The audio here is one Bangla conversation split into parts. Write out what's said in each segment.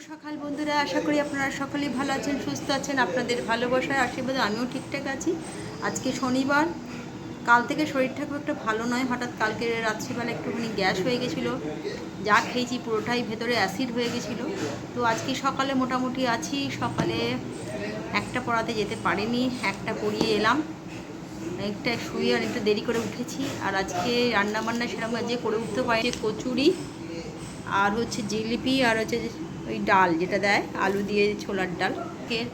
সকাল বন্ধুরা। আশা করি আপনারা সকলেই ভালো আছেন, সুস্থ আছেন। আপনাদের ভালোবাসায় আশীর্বাদে আমিও ঠিকঠাক আছি। আজকে শনিবার। কাল থেকে শরীরটা খুব একটা ভালো নয়। হঠাৎ কালকে রাত্রিবেলা একটুখানি গ্যাস হয়ে গেছিল। যা খেয়েছি পুরোটাই ভেতরে অ্যাসিড হয়ে গেছিল। তো আজকে সকালে মোটামুটি আছি। সকালে একটা পড়াতে যেতে পারিনি, একটা পড়িয়ে এলাম। একটা শুয়ে একটু দেরি করে উঠেছি। আর আজকে রান্না বান্না সেরকম যে করে উঠতে পারি কচুরি আর হচ্ছে জিলিপি আর হচ্ছে ওই ডাল যেটা দেয়, আলু দিয়ে ছোলার ডাল। এর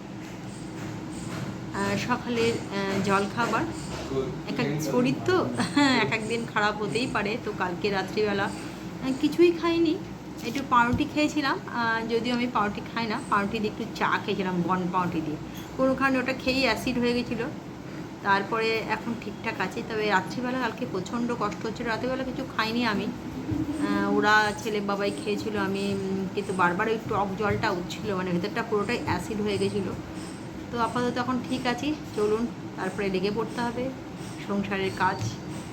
সকালের জল খাবার এক এক শরীর তো এক এক দিন খারাপ হতেই পারে। তো কালকে রাত্রিবেলা কিছুই খাইনি। একটু পাউরুটি খেয়েছিলাম যদিও আমি পাউরুটি খাই না। পাউরুটি দিয়ে একটু চা খেয়েছিলাম, বন পাউরুটি দিয়ে। কোনোখানে ওটা খেয়েই অ্যাসিড হয়ে গেছিল। তারপরে এখন ঠিকঠাক আছে। তবে রাত্রিবেলা কালকে প্রচণ্ড কষ্ট হচ্ছিল। রাত্রিবেলা কিছু খাইনি আমি। ওরা ছেলে বাবাই খেয়েছিল আমি কিন্তু বারবার ওই টক জলটা উঠছিল মানে ভেতরটা পুরোটাই অ্যাসিড হয়ে গেছিল। তো আপাতত এখন ঠিক আছি, চলুন তারপরে লেগে পড়তে হবে, সংসারের কাজ।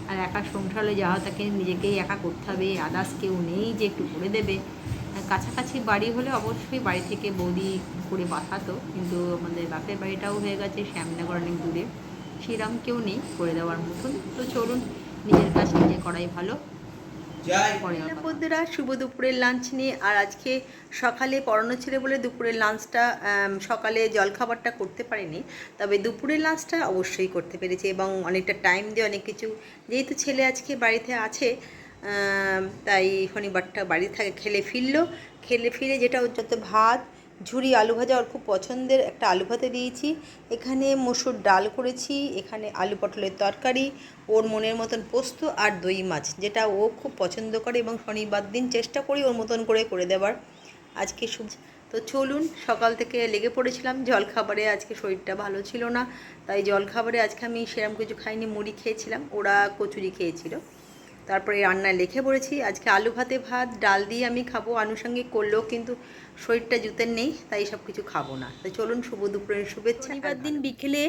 আর একা সংসার যাওয়া তাকে নিজেকেই একা করতে হবে আদার্স কেউ নেই যে একটু করে দেবে। কাছাকাছি বাড়ি হলে অবশ্যই বাড়ি থেকে বৌদি করে পাঠাতো, কিন্তু আমাদের বাপের বাড়িটাও হয়ে গেছে শ্যামনগর অনেক দূরে। সেরকম কেউ নেই করে দেওয়ার মতন। তো চলুন, নিজের কাজ নিজে করাই ভালো। বন্ধুরা শুভ দুপুরের লাঞ্চ নিয়ে। আর আজকে সকালে পড়ানো ছেলে বলে দুপুরের লাঞ্চটা সকালে জলখাবারটা করতে পারিনি। তবে দুপুরের লাঞ্চটা অবশ্যই করতে পেরেছি এবং অনেকটা টাইম দিয়ে অনেক কিছু। যেহেতু ছেলে আজকে বাড়িতে আছে তাই শনিবারটা বাড়ি থাকে। খেলে ফিরলো। খেলে ফিরে যেটা হচ্ছে যত ভাত ঝুরি আলু ভাজা ওর খুব পছন্দের একটা আলু ভাতে দিয়েছি। এখানে মসুর ডাল করেছি, এখানে আলু পটলের তরকারি, ওর মনের মতন পোস্ত আর দই মাছ, যেটা ও খুব পছন্দ করে এবং শনিবার দিন চেষ্টা করি ওর মতন করে করে দেওয়ার আজকে সব তো চলুন, সকাল থেকে লেগে পড়েছিলাম, জল খাবারে আজকে শরীরটা ভালো ছিল না, তাই জল খাবারে আজকে আমি সেরকম কিছু খাইনি, মুড়ি খেয়েছিলাম, ওরা কচুরি খেয়েছিল। তারপরে রান্নায় লিখে পড়েছি, আজকে আলু ভাতে ভাত, ডাল দিয়ে আমি খাব। আনুষঙ্গিক করলেও কিন্তু শরীরটা জুতের নেই, তাই সব কিছু খাব না। তো চলুন, শুভ দুপুরের শুভেচ্ছা। শনিবার দিন বিকেলে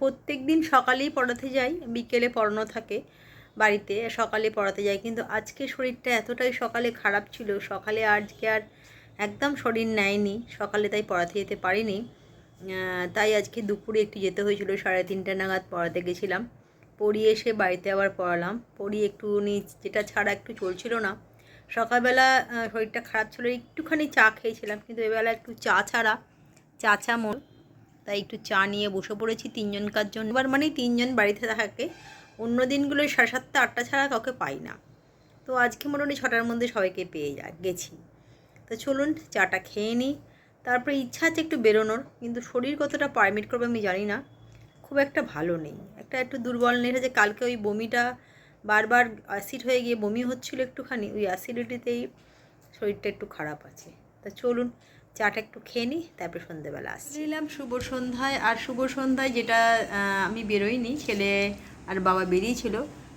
প্রত্যেক দিন সকালেই পড়াতে যাই। বিকেলে পড়ানো থাকে বাড়িতে, সকালে পড়াতে যাই। কিন্তু আজকে শরীরটা এতটাই সকালে খারাপ ছিল, সকালে আজকে আর একদম শরীর নেয়নি। সকালে তাই পড়াতে যেতে পারিনি। তাই আজকে দুপুরে একটু যেতে হয়েছিল, সাড়ে তিনটে নাগাদ পড়াতে গেছিলাম। পড়িয়ে এসে বাড়িতে আবার পড়ালাম। পড়িয়ে একটু নিচ যেটা ছাড়া একটু চলছিল না। সকালবেলা শরীরটা খারাপ ছিল, একটুখানি চা খেয়েছিলাম, কিন্তু এবেলা একটু চা ছাড়া, চা চা মন তাই একটু চা নিয়ে বসে পড়েছি তিনজনকার জন্য। এবার মানে তিনজন বাড়িতে থাকে, অন্য দিনগুলো সাড়ে সাতটা, আটটা ছাড়া কাউকে পাই না। তো আজকে মোটামুটি ছটার মধ্যে সবাইকে পেয়ে যা গেছি। তো চলুন, চাটা খেয়ে নিই। তারপরে ইচ্ছা আছে একটু বেরোনোর, কিন্তু শরীর কতটা পারমিট করবে আমি জানি না। খুব একটা ভালো নেই। একটা একটু দুর্বল নেই। যে কালকে ওই বমিটা বারবার অ্যাসিড হয়ে গিয়ে বমি হচ্ছিল একটুখানি, ওই অ্যাসিডিটিতেই শরীরটা একটু খারাপ আছে। তা চলুন, চাটা একটু খেয়ে নিই, তারপরে সন্ধ্যেবেলা আসছি। এলাম শুভ সন্ধ্যায়। আর শুভ সন্ধ্যায় যেটা আমি বেরোইনি, ছেলে আর বাবা বেরিয়েছিল।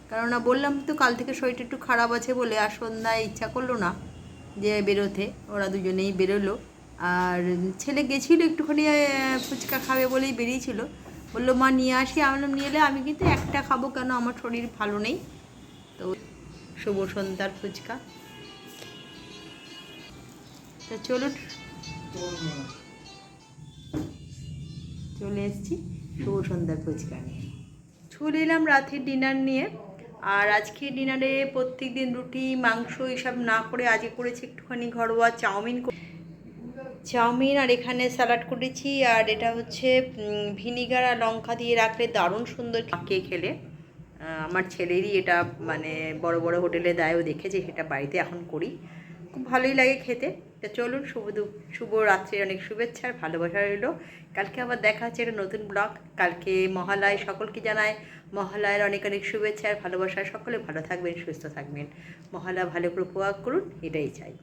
কেননা বললাম তো কাল থেকে শরীরটা একটু খারাপ আছে বলে, আর সন্ধ্যায় ইচ্ছা করল না যে বেরোতে। ওরা দুজনেই বেরোলো। আর ছেলে গেছিল একটুখানি ফুচকা খাবে বলেই বেরিয়েছিল। বলল, মা, নিয়ে আসি। আমি নিয়ে এলে আমি কিন্তু একটা খাব কেন? আমার শরীর ভালো নেই। তো শুভ সন্ধ্যার ফুচকা। তো চলুন। চলে এসেছি শুভ সন্ধ্যার ফুচকা নিয়ে। চলে এলাম রাতের ডিনার নিয়ে। আর আজকে ডিনারে প্রত্যেক দিন রুটি, মাংস এসব না করে আজকে করেছি একটুখানি ঘরোয়া চাউমিন চাউমিন আর এখানে স্যালাড করেছি, আর এটা হচ্ছে ভিনিগার আর লঙ্কা দিয়ে রাখলে দারুণ সুন্দর মাখিয়ে খেলে? আমার ছেলেরই এটা মানে বড় বড় হোটেলে দেয়ও দেখেছে সেটা বাড়িতে এখন করি। খুব ভালোই লাগে খেতে। তো চলুন, শুভ শুভ রাত্রির অনেক শুভেচ্ছা আর ভালোবাসা রইল। কালকে আবার দেখা হচ্ছে একটা নতুন ব্লগ। কালকে মহালয় সকলকে জানায় মহালয়ের অনেক অনেক শুভেচ্ছা আর ভালোবাসা। সকলে ভালো থাকবেন, সুস্থ থাকবেন। মহালয়া ভালো করে উপভোগ করুন, এটাই চাই।